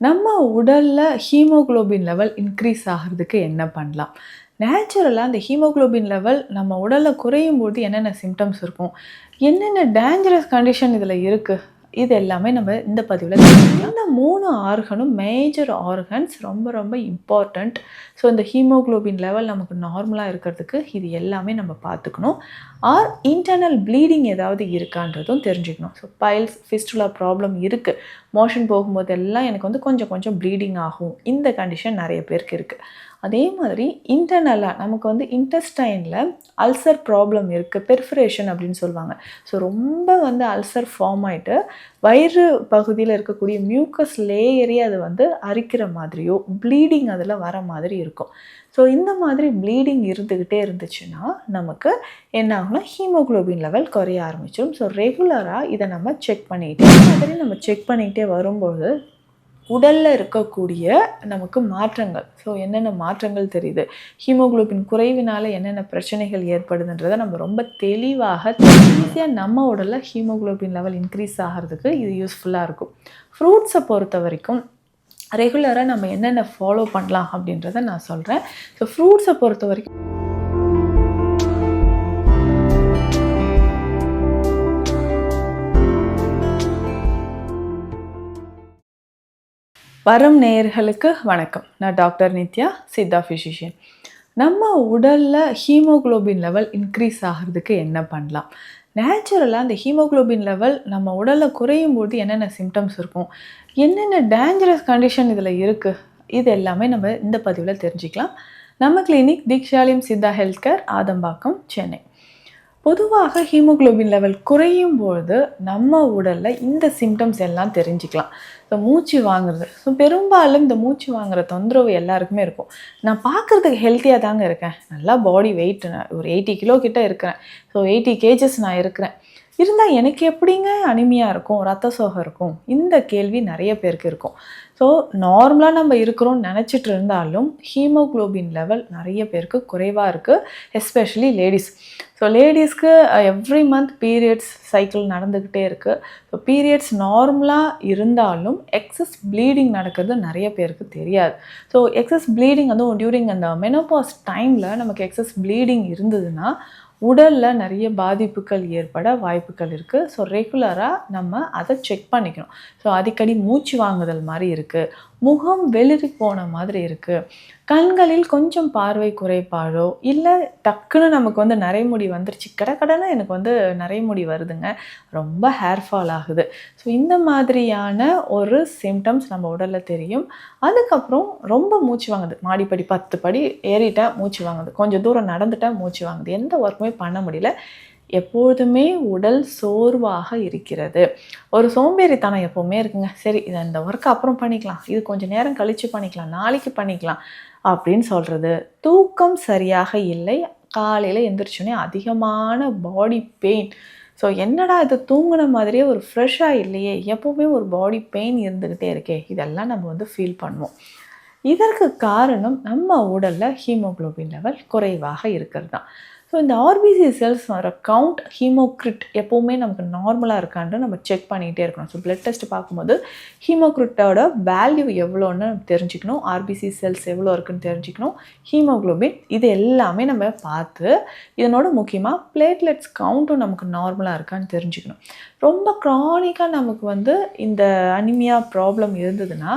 நம்ம உடலில் haemoglobin level increase ஆகிறதுக்கு என்ன பண்ணலாம்? நேச்சுரலாக அந்த ஹீமோகுளோபின் லெவல் நம்ம உடலில் குறையும் போது என்னென்ன சிம்டம்ஸ் இருக்கும்? என்னென்ன டேஞ்சரஸ் கண்டிஷன் இதில் இருக்குது இது எல்லாமே நம்ம இந்த பதிவில் இந்த மூணு ஆர்கனும் மேஜர் ஆர்கன்ஸ் ரொம்ப ரொம்ப இம்பார்ட்டண்ட் ஸோ இந்த ஹீமோகுளோபின் லெவல் நமக்கு நார்மலாக இருக்கிறதுக்கு இது எல்லாமே நம்ம பார்த்துக்கணும். ஆர் இன்டர்னல் ப்ளீடிங் ஏதாவது இருக்கான்றதும் தெரிஞ்சுக்கணும். ஸோ பைல்ஸ் ஃபிஸ்டுலா ப்ராப்ளம் இருக்குது மோஷன் போகும்போதெல்லாம் எனக்கு வந்து கொஞ்சம் கொஞ்சம் ப்ளீடிங் ஆகும். இந்த கண்டிஷன் நிறைய பேருக்கு இருக்குது அதே மாதிரி இன்டர்னலாக நமக்கு வந்து இன்டெஸ்டைனில் அல்சர் ப்ராப்ளம் இருக்குது பெர்ஃபரேஷன் அப்படின்னு சொல்லுவாங்க. ஸோ ரொம்ப வந்து அல்சர் ஃபார்ம் ஆகிட்டு வயிறு பகுதியில் இருக்கக்கூடிய மியூக்கஸ் லேயரே அது வந்து அரிக்கிற மாதிரியோ ப்ளீடிங் அதில் வர மாதிரி இருக்கும். ஸோ இந்த மாதிரி ப்ளீடிங் இருந்துக்கிட்டே இருந்துச்சுன்னா நமக்கு என்ன ஆகும்னா ஹீமோகுளோபின் லெவல் குறைய ஆரம்பிச்சிடும். ஸோ ரெகுலராக இதை நம்ம செக் பண்ணிக்கிட்டே மாதிரி நம்ம செக் பண்ணிக்கிட்டே வரும்போது உடலில் இருக்கக்கூடிய நமக்கு மாற்றங்கள். ஸோ என்னென்ன மாற்றங்கள் தெரியுது? ஹீமோகுளோபின் குறைவினால் என்னென்ன பிரச்சனைகள் ஏற்படுதுன்றதை நம்ம ரொம்ப தெளிவாக ஈஸியாக நம்ம உடலில் ஹீமோகுளோபின் லெவல் இன்க்ரீஸ் ஆகிறதுக்கு இது யூஸ்ஃபுல்லாக இருக்கும். ஃப்ரூட்ஸை பொறுத்த வரைக்கும் ரெகுலராக நம்ம என்னென்ன ஃபாலோ பண்ணலாம் அப்படின்றத நான் சொல்கிறேன் ஸோ ஃப்ரூட்ஸை பொறுத்த வரைக்கும் வரும் நேயர்களுக்கு வணக்கம். நான் டாக்டர் நித்யா சித்தா ஃபிசிஷியன் நம்ம உடலில் ஹீமோகுளோபின் லெவல் இன்க்ரீஸ் ஆகிறதுக்கு என்ன பண்ணலாம்? நேச்சுரலாக அந்த ஹீமோகுளோபின் லெவல் நம்ம உடலில் குறையும் போது என்னென்ன சிம்டம்ஸ் இருக்கும்? என்னென்ன டேஞ்சரஸ் கண்டிஷன் இதில் இருக்குது இது எல்லாமே நம்ம இந்த பதிவில் தெரிஞ்சுக்கலாம். நம்ம clinic தீக்ஷாலியம் Siddha health care Adambakkam Chennai. பொதுவாக ஹீமோகுளோபின் லெவல் குறையும் பொழுது நம்ம உடலில் இந்த சிம்டம்ஸ் எல்லாம் தெரிஞ்சுக்கலாம். ஸோ மூச்சு வாங்குறது. ஸோ பெரும்பாலும் இந்த மூச்சு வாங்குற தொந்தரவு எல்லாருக்குமே இருக்கும். நான் பார்க்குறதுக்கு ஹெல்த்தியாக தாங்க இருக்கேன். நல்லா பாடி வெயிட் நான் ஒரு எயிட்டி கிலோ கிட்ட இருக்கிறேன். ஸோ எயிட்டி கேஜஸ் நான் இருக்கிறேன். இருந்தால் எனக்கு எப்படிங்க அனிமையாக இருக்கும் ரத்த சோகம் இருக்கும்? இந்த கேள்வி நிறைய பேருக்கு இருக்கும். ஸோ நார்மலாக நம்ம இருக்கிறோம்னு நினச்சிட்டு இருந்தாலும் ஹீமோகுளோபின் லெவல் நிறைய பேருக்கு குறைவாக இருக்குது எஸ்பெஷலி லேடிஸ் ஸோ லேடிஸ்க்கு எவ்ரி மந்த் பீரியட்ஸ் சைக்கிள் நடந்துக்கிட்டே இருக்குது ஸோ பீரியட்ஸ் நார்மலாக இருந்தாலும் எக்ஸஸ் ப்ளீடிங் நடக்கிறது நிறைய பேருக்கு தெரியாது. ஸோ எக்ஸஸ் ப்ளீடிங் வந்து டியூரிங் அந்த மெனோபாஸ் டைமில் நமக்கு எக்ஸஸ் ப்ளீடிங் இருந்ததுன்னா உடலில் நிறைய பாதிப்புகள் ஏற்பட வாய்ப்புகள் இருக்குது ஸோ ரெகுலராக நம்ம அதை செக் பண்ணிக்கணும். ஸோ அடிக்கடி மூச்சு வாங்குதல் மாதிரி இருக்குது முகம் வெளிரி போன மாதிரி இருக்குது கண்களில் கொஞ்சம் பார்வை குறைபாடோ இல்லை டக்குன்னு நமக்கு வந்து நரைமுடி வந்துருச்சு கடக்கடன்னு எனக்கு வந்து நரைமுடி வருதுங்க. ரொம்ப ஹேர் ஃபால் ஆகுது. ஸோ இந்த மாதிரியான ஒரு சிம்டம்ஸ் நம்ம உடலில் தெரியும். அதுக்கப்புறம் ரொம்ப மூச்சு வாங்குது. மாடிப்படி பத்து படி ஏறிட்டேன் மூச்சு வாங்குது. கொஞ்சம் தூரம் நடந்துட்டால் மூச்சு வாங்குது. எந்த ஒர்க்குமே பண்ண முடியல. எப்பொழுதுமே உடல் சோர்வாக இருக்கிறது. ஒரு சோம்பேறித்தனம் எப்போவுமே இருக்குங்க. சரி இதை இந்த ஒர்க்கை அப்புறம் பண்ணிக்கலாம். இது கொஞ்சம் நேரம் கழித்து பண்ணிக்கலாம். நாளைக்கு பண்ணிக்கலாம். அப்படின்னு சொல்கிறது தூக்கம் சரியாக இல்லை. காலையில் எந்திரிச்சோன்னே அதிகமான பாடி பெயின் ஸோ என்னடா இது? தூங்கின மாதிரியே ஒரு ஃப்ரெஷ்ஷாக இல்லையே. எப்போவுமே ஒரு பாடி பெயின் இருந்துக்கிட்டே இருக்கே. இதெல்லாம் நம்ம வந்து ஃபீல் பண்ணுவோம். இதற்கு காரணம் நம்ம உடலில் ஹீமோக்ளோபின் லெவல் குறைவாக இருக்கிறது தான். ஸோ இந்த ஆர்பிசி செல்ஸ் வர கவுண்ட் ஹீமோக்ரிட் எப்போவுமே நமக்கு நார்மலாக இருக்கான்னு நம்ம செக் பண்ணிகிட்டே இருக்கணும். ஸோ பிளட் டெஸ்ட் பார்க்கும்போது ஹீமோக்ரிட்டோட வேல்யூ எவ்வளோன்னு நம்ம தெரிஞ்சுக்கணும். ஆர்பிசி செல்ஸ் எவ்வளோ இருக்குன்னு தெரிஞ்சுக்கணும். ஹீமோக்ளோபின் இது எல்லாமே நம்ம பார்த்து இதனோட முக்கியமாக பிளேட்லெட்ஸ் கவுண்ட்டும் நமக்கு நார்மலாக இருக்கான்னு தெரிஞ்சுக்கணும். ரொம்ப க்ரானிக்காக நமக்கு வந்து இந்த அனிமியா ப்ராப்ளம் இருந்ததுன்னா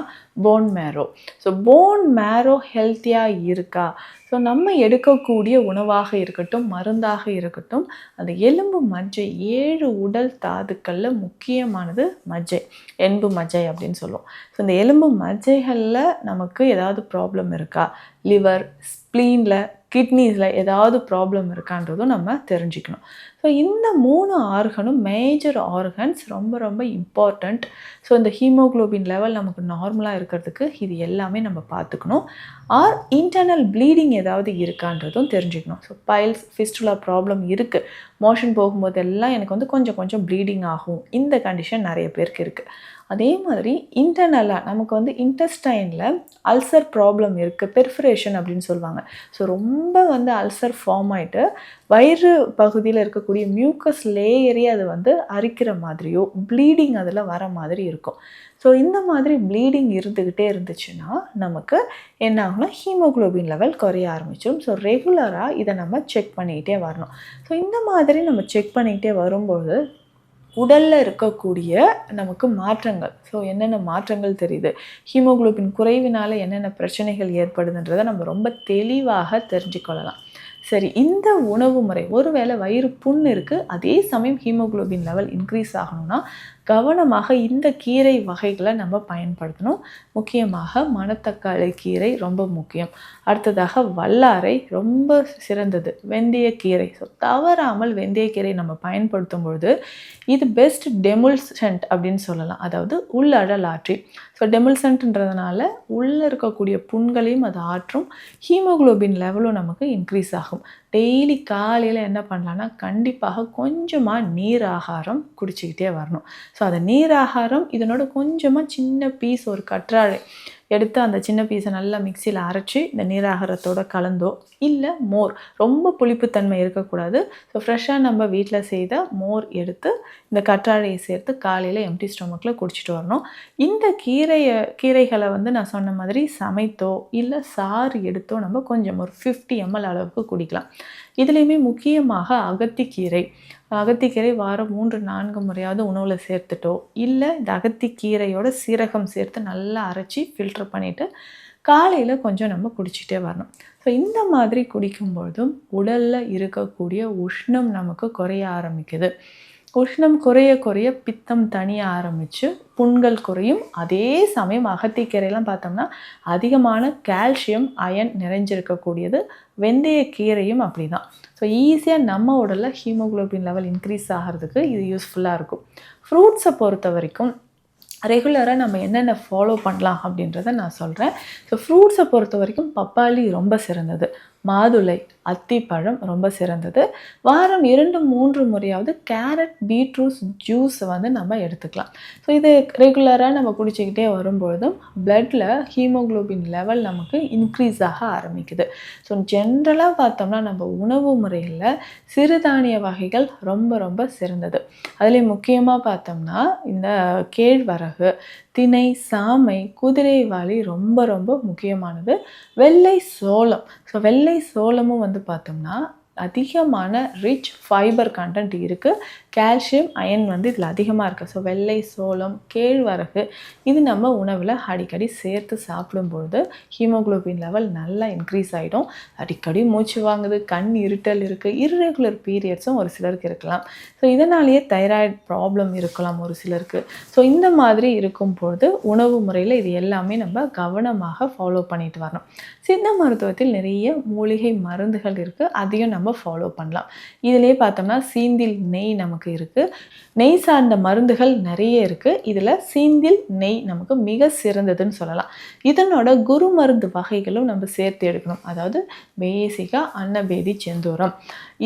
bone marrow so bone marrow ஹெல்த்தியாக இருக்கா? ஸோ நம்ம எடுக்கக்கூடிய உணவாக இருக்கட்டும் மருந்தாக இருக்கட்டும் அந்த எலும்பு மஜ்ஜை ஏழு உடல் தாதுக்களில் முக்கியமானது மஜ்ஜை எலும்பு மஜ்ஜை அப்படின்னு சொல்லுவோம். ஸோ இந்த எலும்பு மஜ்ஜைகளில் நமக்கு ஏதாவது ப்ராப்ளம் இருக்கா? லிவர் ஸ்ப்ளீனில் கிட்னிஸில் ஏதாவது ப்ராப்ளம் இருக்கான்றதும் நம்ம தெரிஞ்சுக்கணும். ஸோ இந்த மூணு ஆர்கனும் மேஜர் ஆர்கன்ஸ் ரொம்ப ரொம்ப இம்பார்ட்டண்ட் ஸோ இந்த ஹீமோகுளோபின் லெவல் நமக்கு நார்மலாக இருக்கிறதுக்கு இது எல்லாமே நம்ம பார்த்துக்கணும். ஆர் இன்டர்னல் ப்ளீடிங் ஏதாவது இருக்கான்றதும் தெரிஞ்சுக்கணும். ஸோ பைல்ஸ் ஃபிஸ்டுலா ப்ராப்ளம் இருக்குது மோஷன் போகும்போதெல்லாம் எனக்கு வந்து கொஞ்சம் கொஞ்சம் ப்ளீடிங் ஆகும். இந்த கண்டிஷன் நிறைய பேருக்கு இருக்குது அதே மாதிரி இன்டர்னலாக நமக்கு வந்து இன்டெஸ்டைனில் அல்சர் ப்ராப்ளம் இருக்குது பெர்ஃபரேஷன் அப்படின்னு சொல்லுவாங்க. ஸோ ரொம்ப வந்து அல்சர் ஃபார்ம் ஆகிட்டு வயிறு பகுதியில் இருக்கக்கூடிய இருக்கக்கூடிய மியூக்கஸ் லேயரே அது வந்து அரிக்கிற மாதிரியோ ப்ளீடிங் அதில் வர மாதிரி இருக்கும். ஸோ இந்த மாதிரி ப்ளீடிங் இருந்துக்கிட்டே இருந்துச்சுன்னா நமக்கு என்ன ஆகும்னா ஹீமோகுளோபின் லெவல் குறைய ஆரம்பிச்சிடும் ஸோ ரெகுலராக இதை நம்ம செக் பண்ணிக்கிட்டே வரணும். ஸோ இந்த மாதிரி நம்ம செக் பண்ணிக்கிட்டே வரும்போது உடலில் இருக்கக்கூடிய நமக்கு மாற்றங்கள். ஸோ என்னென்ன மாற்றங்கள் தெரியுது? ஹீமோகுளோபின் குறைவினால் என்னென்ன பிரச்சனைகள் ஏற்படுதுன்றதை நம்ம ரொம்ப தெளிவாக தெரிஞ்சுக்கொள்ளலாம். சரி இந்த உணவு முறை. ஒருவேளை வயிறு புண் இருக்குது அதே சமயம் ஹீமோகுளோபின் லெவல் இன்க்ரீஸ் ஆகணும்னா கவனமாக இந்த கீரை வகைகளை நம்ம பயன்படுத்தணும். முக்கியமாக மணத்தக்காளி கீரை ரொம்ப முக்கியம். அடுத்ததாக வல்லாரை ரொம்ப சிறந்தது. வெந்தயக்கீரை ஸோ தவறாமல் வெந்தயக்கீரை நம்ம பயன்படுத்தும் பொழுது இது பெஸ்ட் டெமுல்சன்ட் அப்படின்னு சொல்லலாம். அதாவது உள்ளடல் ஆற்றி. ஸோ டெமுல்சன்ட்ன்றதுனால உள்ளே இருக்கக்கூடிய புண்களையும் அது ஆற்றும். ஹீமோகுளோபின் லெவலும் நமக்கு இன்க்ரீஸ் ஆகும். டெய்லி காலையில் என்ன பண்ணலான்னா கண்டிப்பாக கொஞ்சமாக நீர் ஆகாரம் குடிச்சிக்கிட்டே வரணும். ஸோ அந்த நீர் ஆகாரம் இதனோட கொஞ்சமாக சின்ன பீஸ் ஒரு கற்றாழை எடுத்து அந்த சின்ன பீஸை நல்லா மிக்சியில் அரைச்சி இந்த நீராகாரத்தோட கலந்தோ இல்லை மோர் ரொம்ப புளிப்புத்தன்மை இருக்கக்கூடாது. ஸோ ஃப்ரெஷ்ஷாக நம்ம வீட்டில் செய்த மோர் எடுத்து இந்த கற்றாழையை சேர்த்து காலையில் எம்டி ஸ்டொமக்கில் குடிச்சிட்டு வரணும். இந்த கீரையை கீரைகளை வந்து நான் சொன்ன மாதிரி சமைத்தோ இல்லை சாறு எடுத்தோ நம்ம கொஞ்சம் ஒரு ஃபிஃப்டி எம்எல் அளவுக்கு குடிக்கலாம். இதுலேயுமே முக்கியமாக அகத்திக்கீரை. அகத்திக்கீரை வாரம் மூன்று நான்கு முறையாவது உணவில் சேர்த்துட்டோ இல்லை இந்த அகத்திக்கீரையோட சீரகம் சேர்த்து நல்லா அரைச்சி ஃபில்டர் பண்ணிவிட்டு காலையில் கொஞ்சம் நம்ம குடிச்சிட்டே வரணும். ஸோ இந்த மாதிரி குடிக்கும்பொழுதும் உடலில் இருக்கக்கூடிய உஷ்ணம் நமக்கு குறைய ஆரம்பிக்குது. உஷ்ணம் குறைய குறைய பித்தம் தனிய ஆரம்பித்து புண்கள் குறையும். அதே சமயம் அகத்திக்கீரையெல்லாம் பார்த்தோம்னா அதிகமான கால்சியம் அயன் நிறைஞ்சிருக்கக்கூடியது. வெந்தய கீரையும் அப்படி தான் ஸோ ஈஸியாக நம்ம உடலில் ஹீமோகுளோபின் லெவல் இன்க்ரீஸ் ஆகிறதுக்கு இது யூஸ்ஃபுல்லாக இருக்கும். ஃப்ரூட்ஸை பொறுத்த வரைக்கும் ரெகுலராக நம்ம என்னென்ன ஃபாலோ பண்ணலாம் அப்படின்றத நான் சொல்கிறேன் ஸோ ஃப்ரூட்ஸை பொறுத்த வரைக்கும் பப்பாளி ரொம்ப சிறந்தது. மாதுளை அத்திப்பழம் ரொம்ப சிறந்தது. வாரம் இரண்டு மூன்று முறையாவது கேரட் பீட்ரூட் ஜூஸ் வந்து நம்ம எடுத்துக்கலாம். ஸோ இது ரெகுலராக நம்ம குடிச்சிக்கிட்டே வரும்பொழுதும் பிளட்டில் ஹீமோக்ளோபின் லெவல் நமக்கு இன்க்ரீஸ் ஆக ஆரம்பிக்குது. ஸோ ஜென்ரலாக பார்த்தோம்னா நம்ம உணவு முறையில் சிறுதானிய வகைகள் ரொம்ப ரொம்ப சிறந்தது. அதுலேயும் முக்கியமாக பார்த்தோம்னா இந்த கேழ்வரகு திணை சாமை குதிரைவாளி ரொம்ப ரொம்ப முக்கியமானது. வெள்ளை சோளம். ஸோ வெள்ளை சோளமும் வந்து பார்த்தோம்னா அதிகமான ரிச் ஃபைபர் கண்டென்ட் இருக்குது கால்சியம் அயன் வந்து இதில் அதிகமாக இருக்குது ஸோ வெள்ளை சோளம் கேழ்வரகு இது நம்ம உணவில் அடிக்கடி சேர்த்து சாப்பிடும்பொழுது ஹீமோக்ளோபின் லெவல் நல்லா இன்க்ரீஸ் ஆகிடும் அடிக்கடி மூச்சு வாங்குது கண் இருட்டல் இருக்குது இர்ரெகுலர் பீரியட்ஸும் ஒரு சிலருக்கு இருக்கலாம். ஸோ இதனாலேயே தைராய்டு ப்ராப்ளம் இருக்கலாம் ஒரு சிலருக்கு. ஸோ இந்த மாதிரி இருக்கும் பொழுது உணவு முறையில் இது எல்லாமே நம்ம கவனமாக ஃபாலோ பண்ணிட்டு வரணும். சித்த மருத்துவத்தில் நிறைய மூலிகை மருந்துகள் இருக்குது அதையும் நம்ம ஃபாலோ பண்ணலாம். இதிலே பார்த்தோம்னா சீந்தில் நெய் நமக்கு இருக்குது நெய் சார்ந்த மருந்துகள் நிறைய இருக்குது இதில் சீந்தில் நெய் நமக்கு மிக சிறந்ததுன்னு சொல்லலாம். இதனோட குரு மருந்து வகைகளும் நம்ம சேர்த்து எடுக்கணும். அதாவது பேசிக்காக அன்னபேதி செந்தூரம்.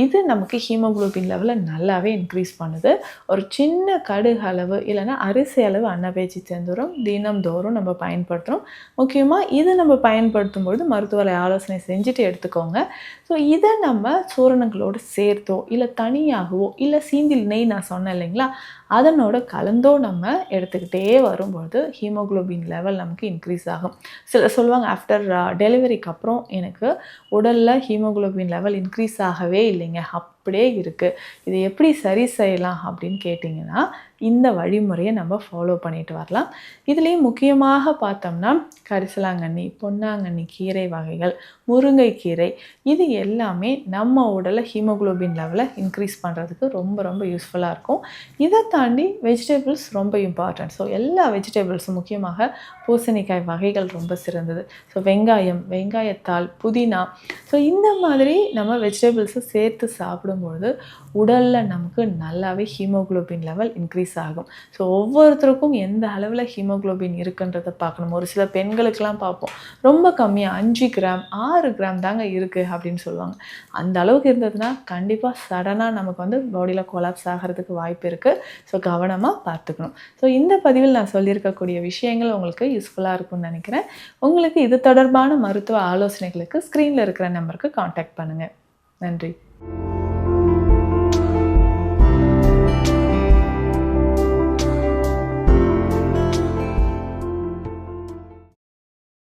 இது நமக்கு ஹீமோகுளோபின் லெவலை நல்லாவே இன்க்ரீஸ் பண்ணுது. ஒரு சின்ன கடுகு அளவு இல்லைன்னா அரிசி அளவு அன்னபேச்சி செந்தூரம் தினம்தோறும் நம்ம பயன்படுத்துகிறோம் முக்கியமாக இதை நம்ம பயன்படுத்தும் பொழுது மருத்துவரை ஆலோசனை செஞ்சுட்டு எடுத்துக்கோங்க. ஸோ இதை நம்ம சூரணங்களோடு சேர்த்தோ இல்லை தனியாகவோ இல்லை சீந்தில் நெய் நான் சொன்னேன் இல்லைங்களா? அதனோட கலந்தோ நம்ம எடுத்துக்கிட்டே வரும்பொழுது ஹீமோகுளோபின் லெவல் நமக்கு இன்க்ரீஸ் ஆகும். சில சொல்லுவாங்க ஆஃப்டர் டெலிவரிக்கு uh, அப்புறம் எனக்கு உடலில் ஹீமோகுளோபின் லெவல் இன்க்ரீஸ் ஆகவே இல்லைங்க. அப்படியே இருக்குது இதை எப்படி சரி செய்யலாம் அப்படின்னு கேட்டிங்கன்னா இந்த வழிமுறையை நம்ம ஃபாலோ பண்ணிட்டு வரலாம். இதுலேயும் முக்கியமாக பார்த்தோம்னா கரிசலாங்கண்ணி பொன்னாங்கண்ணி கீரை வகைகள் முருங்கைக்கீரை இது எல்லாமே நம்ம உடலை ஹீமோகுளோபின் லெவலை இன்க்ரீஸ் பண்ணுறதுக்கு ரொம்ப ரொம்ப யூஸ்ஃபுல்லாக இருக்கும். இதை தாண்டி வெஜிடபிள்ஸ் ரொம்ப இம்பார்ட்டன்ட் ஸோ எல்லா வெஜிடபிள்ஸும் முக்கியமாக பூசணிக்காய் வகைகள் ரொம்ப சிறந்தது. ஸோ வெங்காயம் வெங்காயத்தாள் புதினா. ஸோ இந்த மாதிரி நம்ம வெஜிடபிள்ஸை சேர்த்து சாப்பிடும் சாப்பிடும்பொழுது உடலில் நமக்கு நல்லாவே ஹீமோகுளோபின் லெவல் இன்க்ரீஸ் ஆகும். ஸோ ஒவ்வொருத்தருக்கும் எந்த அளவில் ஹீமோகுளோபின் இருக்குன்றதை பார்க்கணும். ஒரு சில பெண்களுக்கெல்லாம் பார்ப்போம். ரொம்ப கம்மியாக அஞ்சு கிராம் ஆறு கிராம் தாங்க இருக்குது அப்படின்னு சொல்லுவாங்க. அந்த அளவுக்கு இருந்ததுன்னா கண்டிப்பாக சடனாக நமக்கு வந்து பாடியில் கொலாப்ஸ் ஆகிறதுக்கு வாய்ப்பு இருக்குது ஸோ கவனமாக பார்த்துக்கணும். ஸோ இந்த பதிவில் நான் சொல்லியிருக்கக்கூடிய விஷயங்கள் உங்களுக்கு யூஸ்ஃபுல்லாக இருக்கும்னு நினைக்கிறேன். உங்களுக்கு இது தொடர்பான மருத்துவ ஆலோசனைகளுக்கு ஸ்க்ரீனில் இருக்கிற நம்பருக்கு காண்டாக்ட் பண்ணுங்கள் நன்றி.